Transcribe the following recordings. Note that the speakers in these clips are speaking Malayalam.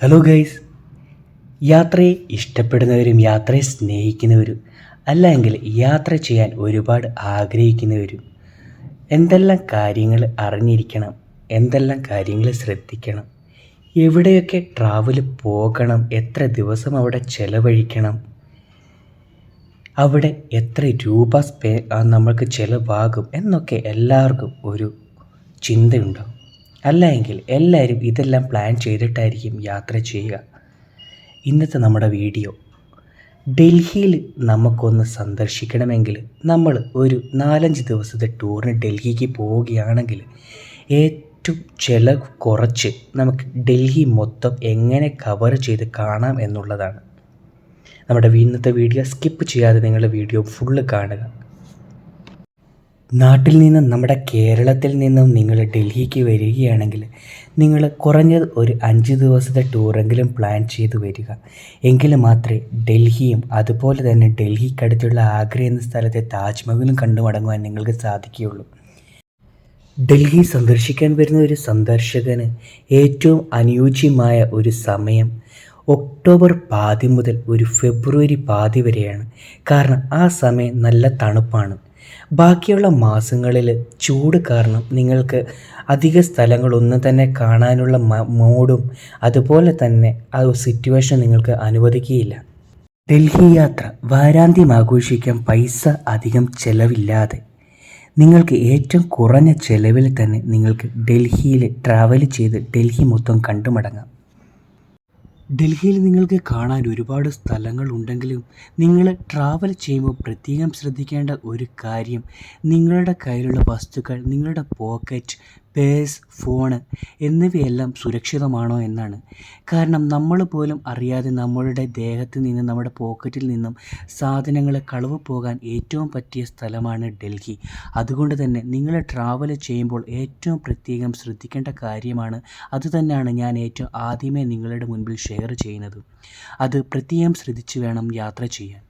ഹലോ ഗൈസ് യാത്രയെ ഇഷ്ടപ്പെടുന്നവരും യാത്രയെ സ്നേഹിക്കുന്നവരും അല്ലെങ്കിൽ യാത്ര ചെയ്യാൻ ഒരുപാട് ആഗ്രഹിക്കുന്നവരും എന്തെല്ലാം കാര്യങ്ങൾ അറിഞ്ഞിരിക്കണം എന്തെല്ലാം കാര്യങ്ങൾ ശ്രദ്ധിക്കണം എവിടെയൊക്കെ ട്രാവൽ പോകണം എത്ര ദിവസം അവിടെ ചിലവഴിക്കണം അവിടെ എത്ര രൂപ സ്പേ നമ്മൾക്ക് ചിലവാകും എന്നൊക്കെ എല്ലാവർക്കും ഒരു ചിന്തയുണ്ടാവും അല്ല എങ്കിൽ എല്ലാവരും ഇതെല്ലാം പ്ലാൻ ചെയ്തിട്ടായിരിക്കും യാത്ര ചെയ്യുക. ഇന്നത്തെ നമ്മുടെ വീഡിയോ. ഡൽഹിയിൽ നമുക്കൊന്ന് സന്ദർശിക്കണമെങ്കിൽ നമ്മൾ ഒരു നാലഞ്ച് ദിവസത്തെ ടൂറിന് ഡൽഹിക്ക് പോവുകയാണെങ്കിൽ ഏറ്റവും ചിലവ് കുറച്ച് നമുക്ക് ഡൽഹി മൊത്തം എങ്ങനെ കവർ ചെയ്ത് കാണാം എന്നുള്ളതാണ്. നമ്മുടെ ഇന്നത്തെ വീഡിയോ സ്കിപ്പ് ചെയ്യാതെ നിങ്ങളുടെ വീഡിയോ ഫുള്ള് കാണുക. നാട്ടിൽ നിന്നും നമ്മുടെ കേരളത്തിൽ നിന്നും നിങ്ങൾ ഡൽഹിക്ക് വരികയാണെങ്കിൽ നിങ്ങൾ കുറഞ്ഞത് ഒരു അഞ്ച് ദിവസത്തെ ടൂറെങ്കിലും പ്ലാൻ ചെയ്ത് വരിക. എങ്കിൽ മാത്രമേ ഡൽഹിയും അതുപോലെ തന്നെ ഡൽഹിക്കടുത്തുള്ള ആഗ്ര എന്ന സ്ഥലത്തെ താജ്മഹലും കണ്ടു മടങ്ങുവാൻ നിങ്ങൾക്ക് സാധിക്കുകയുള്ളൂ. ഡൽഹി സന്ദർശിക്കാൻ വരുന്ന ഒരു സന്ദർശകന് ഏറ്റവും അനുയോജ്യമായ ഒരു സമയം ഒക്ടോബർ പാതി മുതൽ ഒരു ഫെബ്രുവരി പാതി വരെയാണ്. കാരണം ആ സമയം നല്ല തണുപ്പാണ്. ബാക്കിയുള്ള മാസങ്ങളിൽ ചൂട് കാരണം നിങ്ങൾക്ക് അധിക സ്ഥലങ്ങളൊന്നും തന്നെ കാണാനുള്ള മോഡും അതുപോലെ തന്നെ ആ സിറ്റുവേഷൻ നിങ്ങൾക്ക് അനുവദിക്കുകയില്ല. ഡൽഹി യാത്ര വാരാന്ത്യം ആഘോഷിക്കാൻ പൈസ അധികം ചെലവില്ലാതെ. നിങ്ങൾക്ക് ഏറ്റവും കുറഞ്ഞ ചെലവിൽ തന്നെ നിങ്ങൾക്ക് ഡൽഹിയിൽ ട്രാവൽ ചെയ്ത് ഡൽഹി മൊത്തം കണ്ടു മടങ്ങാം ഡൽഹിയിൽ നിങ്ങൾക്ക് കാണാൻ ഒരുപാട് സ്ഥലങ്ങൾ ഉണ്ടെങ്കിലും നിങ്ങൾ ട്രാവൽ ചെയ്യുമ്പോൾ പ്രത്യേകം ശ്രദ്ധിക്കേണ്ട ഒരു കാര്യം നിങ്ങളുടെ കയ്യിലുള്ള വസ്തുക്കൾ നിങ്ങളുടെ പോക്കറ്റ് പേഴ്സ് ഫോണ് എന്നിവയെല്ലാം സുരക്ഷിതമാണോ എന്നാണ്. കാരണം നമ്മൾ പോലും അറിയാതെ നമ്മളുടെ ദേഹത്ത് നിന്ന് നമ്മുടെ പോക്കറ്റിൽ നിന്നും സാധനങ്ങൾ കളവ് പോകാൻ ഏറ്റവും പറ്റിയ സ്ഥലമാണ് ഡൽഹി. അതുകൊണ്ട് തന്നെ നിങ്ങൾ ട്രാവൽ ചെയ്യുമ്പോൾ ഏറ്റവും പ്രത്യേകം ശ്രദ്ധിക്കേണ്ട കാര്യമാണ് അതുതന്നെയാണ് ഞാൻ ഏറ്റവും ആദ്യമേ നിങ്ങളുടെ മുൻപിൽ ഷെയർ ചെയ്യുന്നത്. അത് പ്രത്യേകം ശ്രദ്ധിച്ച് വേണം യാത്ര ചെയ്യാൻ.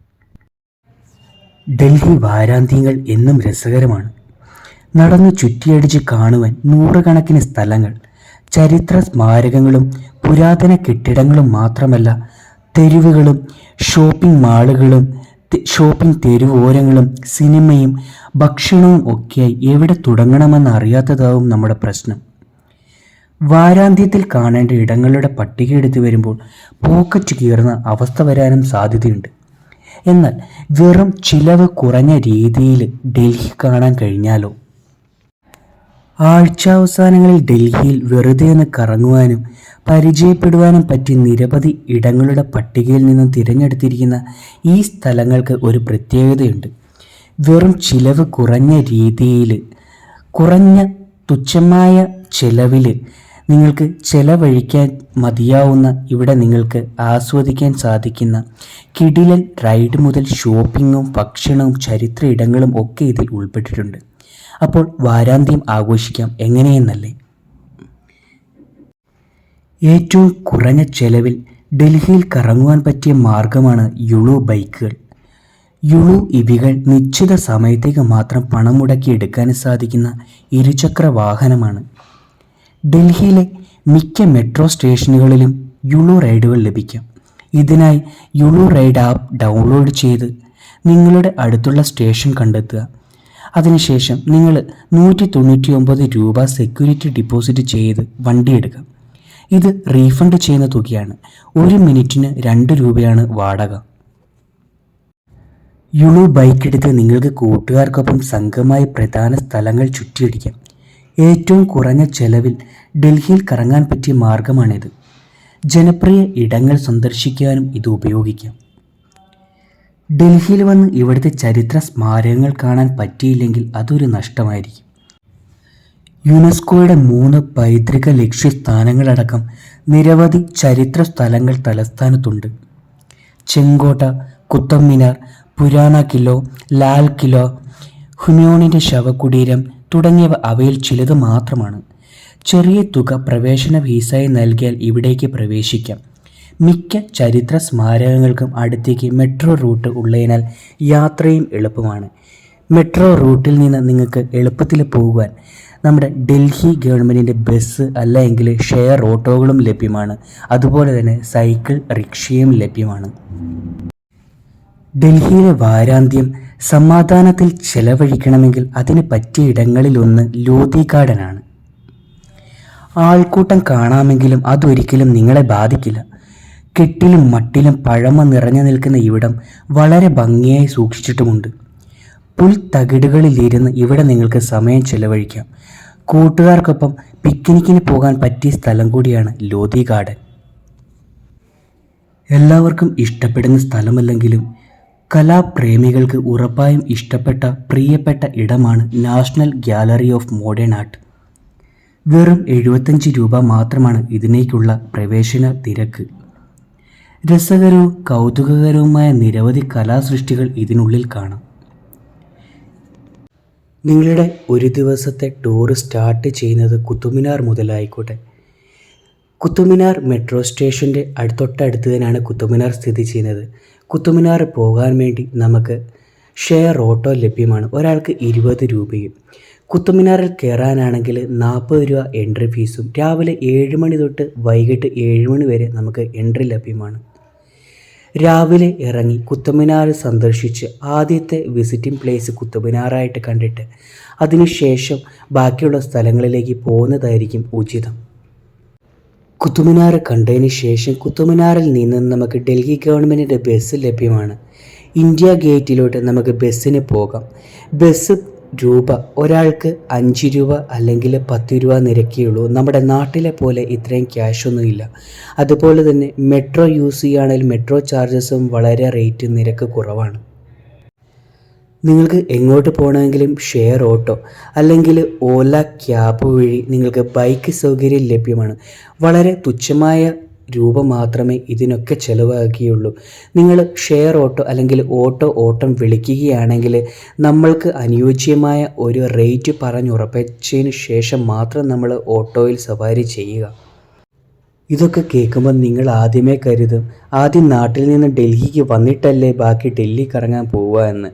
ഡൽഹി വാരാന്ത്യങ്ങൾ എന്നും രസകരമാണ്. നടന്നു ചുറ്റിയടിച്ച് കാണുവാൻ നൂറുകണക്കിന് സ്ഥലങ്ങൾ. ചരിത്ര സ്മാരകങ്ങളും പുരാതന കെട്ടിടങ്ങളും മാത്രമല്ല തെരുവുകളും ഷോപ്പിംഗ് മാളുകളും ഷോപ്പിംഗ് തെരുവോരങ്ങളും സിനിമയും ഭക്ഷണവും ഒക്കെയായി എവിടെ തുടങ്ങണമെന്ന് അറിയാത്തതാവും നമ്മുടെ പ്രശ്നം. വാരാന്ത്യത്തിൽ കാണേണ്ട ഇടങ്ങളുടെ പട്ടിക എടുത്തു വരുമ്പോൾ പോക്കറ്റ് കീറുന്ന അവസ്ഥ വരാനും സാധ്യതയുണ്ട്. എന്നാൽ വെറും ചിലവ് കുറഞ്ഞ രീതിയിൽ ഡൽഹി കാണാൻ കഴിഞ്ഞാലോ? ആഴ്ചാവസാനങ്ങളിൽ ഡൽഹിയിൽ വെറുതെ ഒന്ന് കറങ്ങുവാനും പരിചയപ്പെടുവാനും പറ്റി നിരവധി ഇടങ്ങളുടെ പട്ടികയിൽ നിന്നും തിരഞ്ഞെടുത്തിരിക്കുന്ന ഈ സ്ഥലങ്ങൾക്ക് ഒരു പ്രത്യേകതയുണ്ട്. വെറും ചിലവ് കുറഞ്ഞ രീതിയിൽ കുറഞ്ഞ തുച്ഛമായ ചിലവിൽ നിങ്ങൾക്ക് ചിലവഴിക്കാൻ മതിയാവുന്ന ഇവിടെ നിങ്ങൾക്ക് ആസ്വദിക്കാൻ സാധിക്കുന്ന കിടിലൻ റൈഡ് മുതൽ ഷോപ്പിങ്ങും ഭക്ഷണവും ചരിത്ര ഇടങ്ങളും ഒക്കെ ഇതിൽ ഉൾപ്പെട്ടിട്ടുണ്ട്. അപ്പോൾ വാരാന്ത്യം ആഘോഷിക്കാം എങ്ങനെയെന്നല്ലേ? ഏറ്റവും കുറഞ്ഞ ചെലവിൽ ഡൽഹിയിൽ കറങ്ങുവാൻ പറ്റിയ മാർഗമാണ് യുളു ബൈക്കുകൾ. യുളു ഇവികൾ നിശ്ചിത സമയത്തേക്ക് മാത്രം പണം മുടക്കി എടുക്കാൻ സാധിക്കുന്ന ഇരുചക്ര വാഹനമാണ്. ഡൽഹിയിലെ മിക്ക മെട്രോ സ്റ്റേഷനുകളിലും യുളു റൈഡുകൾ ലഭിക്കാം. ഇതിനായി യുളു റൈഡ് ആപ്പ് ഡൗൺലോഡ് ചെയ്ത് നിങ്ങളുടെ അടുത്തുള്ള സ്റ്റേഷൻ കണ്ടെത്തുക. അതിനുശേഷം നിങ്ങൾ നൂറ്റി തൊണ്ണൂറ്റി ഒമ്പത് രൂപ സെക്യൂരിറ്റി ഡിപ്പോസിറ്റ് ചെയ്ത് വണ്ടി എടുക്കാം. ഇത് റീഫണ്ട് ചെയ്യുന്ന തുകയാണ്. ഒരു മിനിറ്റിന് രണ്ട് രൂപയാണ് വാടക. യുളു ബൈക്ക് എടുത്ത് നിങ്ങൾക്ക് കൂട്ടുകാർക്കൊപ്പം സംഘമായി പ്രധാന സ്ഥലങ്ങൾ ചുറ്റിയടിക്കാം. ഏറ്റവും കുറഞ്ഞ ചെലവിൽ ഡൽഹിയിൽ കറങ്ങാൻ പറ്റിയ മാർഗമാണിത്. ജനപ്രിയ ഇടങ്ങൾ സന്ദർശിക്കാനും ഇത് ഉപയോഗിക്കാം. ഡൽഹിയിൽ വന്ന് ഇവിടുത്തെ ചരിത്ര സ്മാരകങ്ങൾ കാണാൻ പറ്റിയില്ലെങ്കിൽ അതൊരു നഷ്ടമായിരിക്കും. യുനെസ്കോയുടെ മൂന്ന് പൈതൃക ലക്ഷ്യസ്ഥാനങ്ങളടക്കം നിരവധി ചരിത്ര സ്ഥലങ്ങൾ തലസ്ഥാനത്തുണ്ട്. ചെങ്കോട്ട കുത്തബ് മിനാർ പുരാണ കിലോ ലാൽ കിലോ ഹുനോണിന്റെ ശവകുടീരം തുടങ്ങിയവ അവയിൽ ചിലത് മാത്രമാണ്. ചെറിയ തുക പ്രവേശന വീസായി നൽകിയാൽ ഇവിടേക്ക് പ്രവേശിക്കാം. മിക്ക ചരിത്ര സ്മാരകങ്ങൾക്കും അടുത്തേക്ക് മെട്രോ റൂട്ട് ഉള്ളതിനാൽ യാത്രയും എളുപ്പമാണ്. മെട്രോ റൂട്ടിൽ നിന്ന് നിങ്ങൾക്ക് എളുപ്പത്തിൽ പോകുവാൻ നമ്മുടെ ഡൽഹി ഗവൺമെന്റിന്റെ ബസ് അല്ലെങ്കിൽ ഷെയർ ഓട്ടോകളും ലഭ്യമാണ്. അതുപോലെ തന്നെ സൈക്കിൾ റിക്ഷയും ലഭ്യമാണ്. ഡൽഹിയിലെ വാരാന്ത്യം സമാധാനത്തിൽ ചെലവഴിക്കണമെങ്കിൽ അതിന് പറ്റിയ ഇടങ്ങളിലൊന്ന് ലോധി ഗാർഡനാണ്. ആൾക്കൂട്ടം കാണാമെങ്കിലും അതൊരിക്കലും നിങ്ങളെ ബാധിക്കില്ല. കെട്ടിലും മട്ടിലും പഴമ നിറഞ്ഞു നിൽക്കുന്ന ഇവിടം വളരെ ഭംഗിയായി സൂക്ഷിച്ചിട്ടുമുണ്ട്. പുൽത്തകിടുകളിലിരുന്ന് ഇവിടെ നിങ്ങൾക്ക് സമയം ചെലവഴിക്കാം. കൂട്ടുകാർക്കൊപ്പം പിക്നിക്കിന് പോകാൻ പറ്റിയ സ്ഥലം കൂടിയാണ് ലോധി ഗാർഡൻ. എല്ലാവർക്കും ഇഷ്ടപ്പെടുന്ന സ്ഥലമല്ലെങ്കിലും കലാപ്രേമികൾക്ക് ഉറപ്പായും ഇഷ്ടപ്പെട്ട പ്രിയപ്പെട്ട ഇടമാണ് national gallery of modern art. വെറും എഴുപത്തഞ്ച് രൂപ മാത്രമാണ് ഇതിനേക്കുള്ള പ്രവേശന നിരക്ക് രസകരവും കൗതുകകരവുമായ നിരവധി കലാസൃഷ്ടികൾ ഇതിനുള്ളിൽ കാണാം. നിങ്ങളുടെ ഒരു ദിവസത്തെ ടൂർ സ്റ്റാർട്ട് ചെയ്യുന്നത് കുത്തുമിനാർ മുതലായിക്കോട്ടെ. കുത്തുമിനാർ മെട്രോ സ്റ്റേഷന്റെ അടുത്തൊട്ടടുത്ത് തന്നെയാണ് കുത്തുമിനാർ സ്ഥിതി ചെയ്യുന്നത്. കുത്തുമിനാർ പോകാൻ വേണ്ടി നമുക്ക് ഷെയർ ഓട്ടോ ലഭ്യമാണ്. ഒരാൾക്ക് ഇരുപത് രൂപയും. കുത്തുമിനാറിൽ കയറാനാണെങ്കിൽ നാൽപ്പത് രൂപ എൻട്രി ഫീസും. രാവിലെ ഏഴ് മണി തൊട്ട് വൈകിട്ട് ഏഴ് മണി വരെ നമുക്ക് എൻട്രി ലഭ്യമാണ്. രാവിലെ ഇറങ്ങി കുത്തമിനാർ സന്ദർശിച്ച് ആദ്യത്തെ വിസിറ്റിംഗ് പ്ലേസ് കുത്തമിനാറായിട്ട് കണ്ടിട്ട് അതിനുശേഷം ബാക്കിയുള്ള സ്ഥലങ്ങളിലേക്ക് പോകുന്നതായിരിക്കും ഉചിതം. കുത്തുമിനാർ കണ്ടതിന് ശേഷം കുത്തുമിനാറിൽ നിന്ന് നമുക്ക് ഡൽഹി ഗവൺമെന്റിന്റെ ബസ് ലഭ്യമാണ്. ഇന്ത്യ ഗേറ്റിലോട്ട് നമുക്ക് ബസ്സിന് പോകാം. ബസ് രൂപ ഒരാൾക്ക് അഞ്ച് രൂപ അല്ലെങ്കിൽ പത്ത് രൂപ നിരക്കിയുള്ളൂ നമ്മുടെ നാട്ടിലെ പോലെ ഇത്രയും ക്യാഷൊന്നുമില്ല അതുപോലെ തന്നെ മെട്രോ യൂസ് ചെയ്യുകയാണെങ്കിൽ മെട്രോ ചാർജസും വളരെ റേറ്റ് നിരക്ക് കുറവാണ്. നിങ്ങൾക്ക് എങ്ങോട്ട് പോകണമെങ്കിലും ഷെയർ ഓട്ടോ അല്ലെങ്കിൽ ഓല ക്യാബ് വഴി നിങ്ങൾക്ക് ബൈക്ക് സൗകര്യം ലഭ്യമാണ്. വളരെ തുച്ഛമായ രൂപ മാത്രമേ ഇതിനൊക്കെ ചിലവാക്കിയുള്ളൂ. നിങ്ങൾ ഷെയർ ഓട്ടോ അല്ലെങ്കിൽ ഓട്ടോ ഓട്ടം വിളിക്കുകയാണെങ്കിൽ നമ്മൾക്ക് അനുയോജ്യമായ ഒരു റേറ്റ് പറഞ്ഞുറപ്പിച്ചതിന് ശേഷം മാത്രം നമ്മൾ ഓട്ടോയിൽ സവാരി ചെയ്യുക. ഇതൊക്കെ കേൾക്കുമ്പോൾ നിങ്ങൾ ആദ്യമേ കരുതും ആദ്യം നാട്ടിൽ നിന്ന് ഡൽഹിക്ക് വന്നിട്ടല്ലേ ബാക്കി ഡൽഹി കറങ്ങാൻ പോവുക എന്ന്.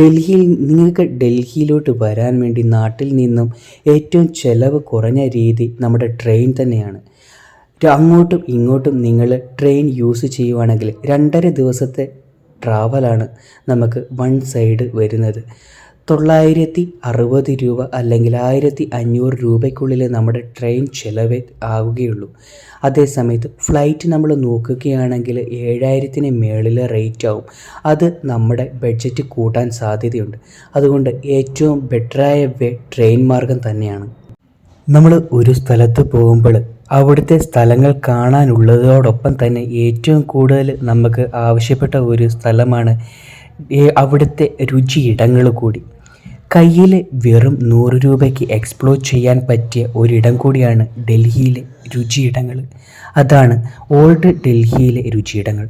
ഡൽഹിയിൽ നിങ്ങൾക്ക് ഡൽഹിയിലോട്ട് വരാൻ വേണ്ടി നാട്ടിൽ നിന്നും ഏറ്റവും ചിലവ് കുറഞ്ഞ രീതി നമ്മുടെ ട്രെയിൻ തന്നെയാണ്. അങ്ങോട്ടും ഇങ്ങോട്ടും നിങ്ങൾ ട്രെയിൻ യൂസ് ചെയ്യുവാണെങ്കിൽ രണ്ടര ദിവസത്തെ ട്രാവലാണ് നമുക്ക് വൺ സൈഡ് വരുന്നത്. തൊള്ളായിരത്തി അറുപത് രൂപ അല്ലെങ്കിൽ ആയിരത്തി അഞ്ഞൂറ് രൂപയ്ക്കുള്ളിൽ നമ്മുടെ ട്രെയിൻ ചിലവ് ആവുകയുള്ളൂ. അതേസമയത്ത് ഫ്ലൈറ്റ് നമ്മൾ നോക്കുകയാണെങ്കിൽ ഏഴായിരത്തിന് മേളിൽ റേറ്റ് ആവും. അത് നമ്മുടെ ബഡ്ജറ്റ് കൂട്ടാൻ സാധ്യതയുണ്ട്. അതുകൊണ്ട് ഏറ്റവും ബെറ്ററായ വേ ട്രെയിൻ മാർഗം തന്നെയാണ്. നമ്മൾ ഒരു സ്ഥലത്ത് പോകുമ്പോൾ അവിടുത്തെ സ്ഥലങ്ങൾ കാണാനുള്ളതോടൊപ്പം തന്നെ ഏറ്റവും കൂടുതൽ നമുക്ക് ആവശ്യപ്പെട്ട ഒരു സ്ഥലമാണ് അവിടുത്തെ രുചിയിടങ്ങൾ കൂടി. കയ്യിൽ വെറും നൂറ് രൂപയ്ക്ക് എക്സ്പ്ലോർ ചെയ്യാൻ പറ്റിയ ഒരിടം കൂടിയാണ് ഡൽഹിയിലെ രുചിയിടങ്ങൾ. അതാണ് ഓൾഡ് ഡൽഹിയിലെ രുചിയിടങ്ങൾ.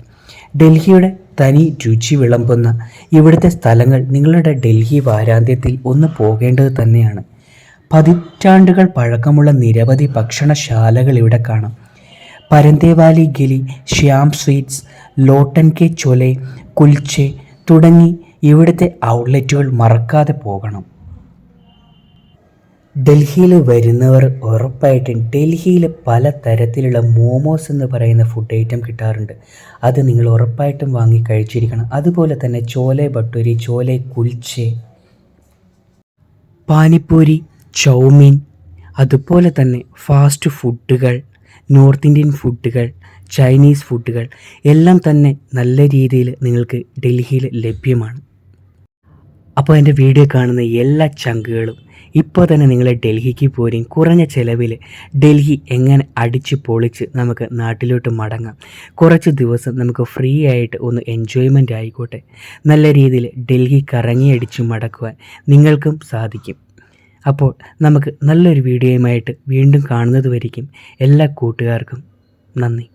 ഡൽഹിയുടെ തനി രുചി വിളമ്പുന്ന ഇവിടുത്തെ സ്ഥലങ്ങൾ നിങ്ങളുടെ ഡൽഹി വാരാന്ത്യത്തിൽ ഒന്ന് പോകേണ്ടത് തന്നെയാണ്. പതിറ്റാണ്ടുകൾ പഴക്കമുള്ള നിരവധി ഭക്ഷണശാലകൾ ഇവിടെ കാണാം. പരന്തേവാലി ഗിലി ശ്യാം സ്വീറ്റ്സ് ലോട്ടൻ കെ ചൊലെ കുൽച്ചെ തുടങ്ങി ഇവിടുത്തെ ഔട്ട്ലെറ്റുകൾ മറക്കാതെ പോകണം. ഡൽഹിയിൽ വരുന്നവർ ഉറപ്പായിട്ടും ഡൽഹിയിൽ പല തരത്തിലുള്ള മോമോസ് എന്ന് പറയുന്ന ഫുഡ് ഐറ്റം കിട്ടാറുണ്ട്. അത് നിങ്ങൾ ഉറപ്പായിട്ടും വാങ്ങി കഴിച്ചിരിക്കണം. അതുപോലെ തന്നെ ചോലെ ഭട്ടൂരി ചോലെ കുൽച്ചെ പാനിപ്പൂരി ചൗമീൻ അതുപോലെ തന്നെ ഫാസ്റ്റ് ഫുഡുകൾ നോർത്ത് ഇന്ത്യൻ ഫുഡുകൾ ചൈനീസ് ഫുഡുകൾ എല്ലാം തന്നെ നല്ല രീതിയിൽ നിങ്ങൾക്ക് ഡൽഹിയിൽ ലഭ്യമാണ്. അപ്പോൾ എന്റെ വീഡിയോ കാണുന്ന എല്ലാ ചങ്കുകളും ഇപ്പോൾ തന്നെ നിങ്ങൾ ഡൽഹിക്ക് പോരും. കുറഞ്ഞ ചിലവിൽ ഡൽഹി എങ്ങനെ അടിച്ച് പൊളിച്ച് നമുക്ക് നാട്ടിലോട്ട് മടങ്ങാം. കുറച്ച് ദിവസം നമുക്ക് ഫ്രീ ആയിട്ട് ഒന്ന് എൻജോയ്മെന്റ് ആയിക്കോട്ടെ. നല്ല രീതിയിൽ ഡൽഹി കറങ്ങി കറങ്ങിയടിച്ച് മടക്കുവാൻ നിങ്ങൾക്കും സാധിക്കും. അപ്പോൾ നമുക്ക് നല്ലൊരു വീഡിയോയുമായിട്ട് വീണ്ടും കാണുന്നത് വരിക്കും എല്ലാ കൂട്ടുകാർക്കും. നന്ദി.